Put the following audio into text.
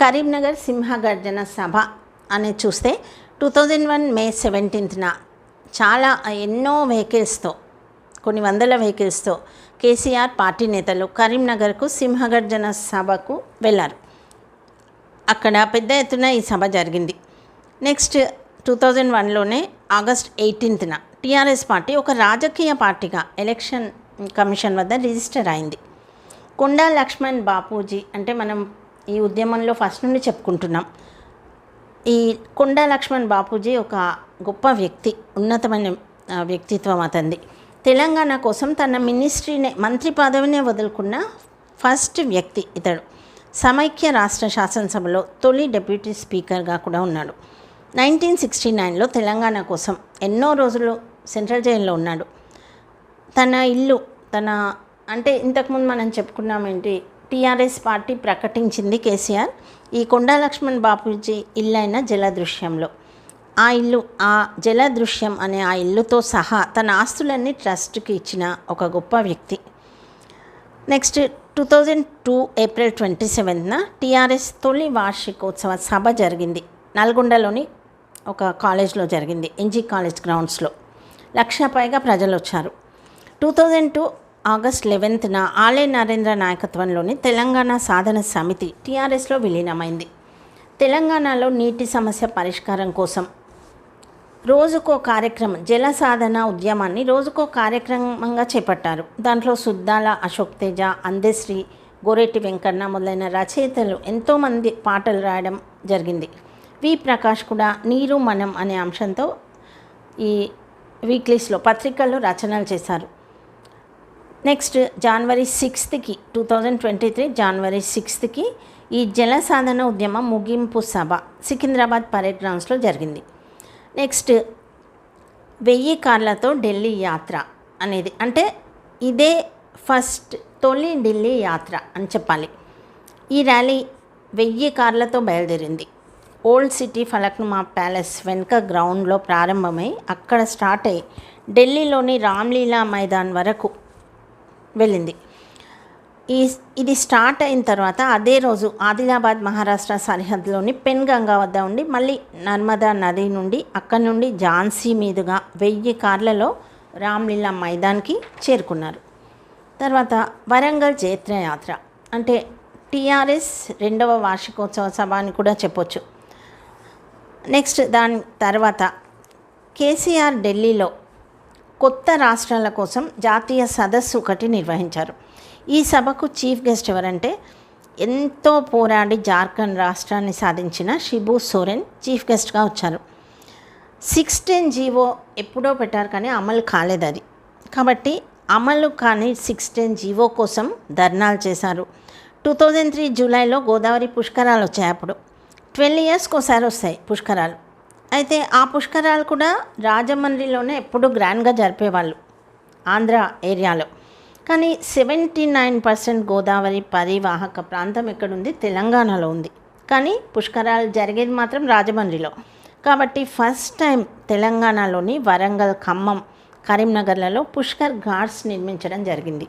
కరీంనగర్ సింహగర్జన సభ అనేది చూస్తే టూ థౌజండ్ వన్ మే సెవెంటీన్త్న చాలా ఎన్నో వెహికల్స్తో కొన్ని వందల వెహికల్స్తో కేసీఆర్ పార్టీ నేతలు కరీంనగర్కు సింహగర్జన సభకు వెళ్ళారు. అక్కడ పెద్ద ఎత్తున ఈ సభ జరిగింది. నెక్స్ట్ టూ థౌజండ్ వన్లోనే ఆగస్ట్ ఎయిటీన్త్న టీఆర్ఎస్ పార్టీ ఒక రాజకీయ పార్టీగా ఎలక్షన్ కమిషన్ వద్ద రిజిస్టర్ అయింది. కొండా లక్ష్మణ్ బాపూజీ అంటే మనం ఈ ఉద్యమంలో ఫస్ట్ నుండి చెప్పుకుంటున్నాం. ఈ కొండా లక్ష్మణ్ బాపూజీ ఒక గొప్ప వ్యక్తి ఉన్నతమైన వ్యక్తిత్వం అతంది తెలంగాణ కోసం తన మినిస్ట్రీనే మంత్రి పదవినే వదులుకున్న ఫస్ట్ వ్యక్తి ఇతడు. సమైక్య రాష్ట్ర శాసనసభలో తొలి డెప్యూటీ స్పీకర్గా కూడా ఉన్నాడు. నైన్టీన్ సిక్స్టీ నైన్లో తెలంగాణ కోసం ఎన్నో రోజులు సెంట్రల్ జైల్లో ఉన్నాడు. తన ఇల్లు తన అంటే ఇంతకుముందు మనం చెప్పుకున్నామేంటి టీఆర్ఎస్ పార్టీ ప్రకటించింది కేసీఆర్. ఈ కొండా లక్ష్మణ్ బాపూజీ ఇల్లు అయిన జలదృశ్యంలో. ఆ ఇల్లు ఆ జలదృశ్యం అనే ఆ ఇల్లుతో సహా తన ఆస్తులన్నీ ట్రస్ట్కి ఇచ్చిన ఒక గొప్ప వ్యక్తి. Next two thousand two April twenty సెవెంత్న TRS తొలి వార్షికోత్సవ సభ జరిగింది. నల్గొండలోని ఒక కాలేజ్లో జరిగింది. ఎన్జీ కాలేజ్ గ్రౌండ్స్లో. లక్ష పైగా ప్రజలు వచ్చారు టూ థౌజండ్ టూ ఆగస్ట్ లెవెన్త్న ఆలే నరేంద్ర నాయకత్వంలోని తెలంగాణ సాధన సమితి టీఆర్ఎస్లో విలీనమైంది. తెలంగాణలో నీటి సమస్య పరిష్కారం కోసం రోజుకో కార్యక్రమం జల సాధన ఉద్యమాన్ని రోజుకో కార్యక్రమంగా చేపట్టారు. దాంట్లో సుద్దాల అశోక్ తేజ అందశ్రీ గోరెట్టి వెంకన్న మొదలైన రచయితలు ఎంతోమంది పాటలు రాయడం జరిగింది. వి. ప్రకాష్ కూడా నీరు మనం అనే అంశంతో ఈ వీక్లీస్లో పత్రికల్లో రచనలు చేశారు. Next January సిక్స్త్కి two thousand twenty three January సిక్స్త్కి ఈ జల సాధన ఉద్యమం ముగింపు సభ సికింద్రాబాద్ పరేడ్ గ్రౌండ్స్లో జరిగింది. నెక్స్ట్ వెయ్యి కార్లతో ఢిల్లీ యాత్ర అనేది అంటే ఇదే ఫస్ట్ తొలి ఢిల్లీ యాత్ర అని చెప్పాలి. ఈ ర్యాలీ వెయ్యి కార్లతో బయలుదేరింది. ఓల్డ్ సిటీ ఫలక్నుమా ప్యాలెస్ వెనుక గ్రౌండ్లో ప్రారంభమై అక్కడ స్టార్ట్ అయ్యి ఢిల్లీలోని రామ్లీలా మైదాన్ వరకు వెళ్ళింది. ఈ ఇది స్టార్ట్ అయిన తర్వాత అదే రోజు ఆదిలాబాద్ మహారాష్ట్ర సరిహద్దులోని పెన్గంగా వద్ద ఉండి మళ్ళీ నర్మదా నది నుండి అక్కడి నుండి ఝాన్సీ మీదుగా వెయ్యి కార్లలో రామ్లీలా మైదాన్కి చేరుకున్నారు. తర్వాత వరంగల్ జైత్రయాత్ర. అంటే టీఆర్ఎస్ రెండవ వార్షికోత్సవ సభ అని కూడా చెప్పొచ్చు. నెక్స్ట్ దాని తర్వాత కేసీఆర్ ఢిల్లీలో కొత్త రాష్ట్రాల కోసం జాతీయ సదస్సు ఒకటి నిర్వహించారు. ఈ సభకు చీఫ్ గెస్ట్ ఎవరంటే ఎంతో పోరాడి జార్ఖండ్ రాష్ట్రాన్ని సాధించిన షిబు సోరెన్ చీఫ్ గెస్ట్గా వచ్చారు. సిక్స్టీన్ జీవో ఎప్పుడో పెట్టారు కానీ అమలు కాలేదు అది. కాబట్టి అమలు కాని సిక్స్టీన్ జీవో కోసం ధర్నాలు చేశారు. టూ థౌజండ్ త్రీ జూలైలో గోదావరి పుష్కరాలు వచ్చాయి అప్పుడు. ట్వెల్వ్ ఇయర్స్కి ఒకసారి వస్తాయి పుష్కరాలు. అయితే ఆ పుష్కరాలు కూడా రాజమండ్రిలోనే ఎప్పుడూ గ్రాండ్గా జరిపేవాళ్ళు ఆంధ్ర ఏరియాలో. కానీ సెవెంటీ నైన్ పర్సెంట్ గోదావరి పరివాహక ప్రాంతం ఎక్కడుంది? తెలంగాణలో ఉంది. కానీ పుష్కరాలు జరిగేది మాత్రం రాజమండ్రిలో. కాబట్టి ఫస్ట్ టైం తెలంగాణలోని వరంగల్ ఖమ్మం కరీంనగర్లలో పుష్కర్ ఘాట్స్ నిర్మించడం జరిగింది.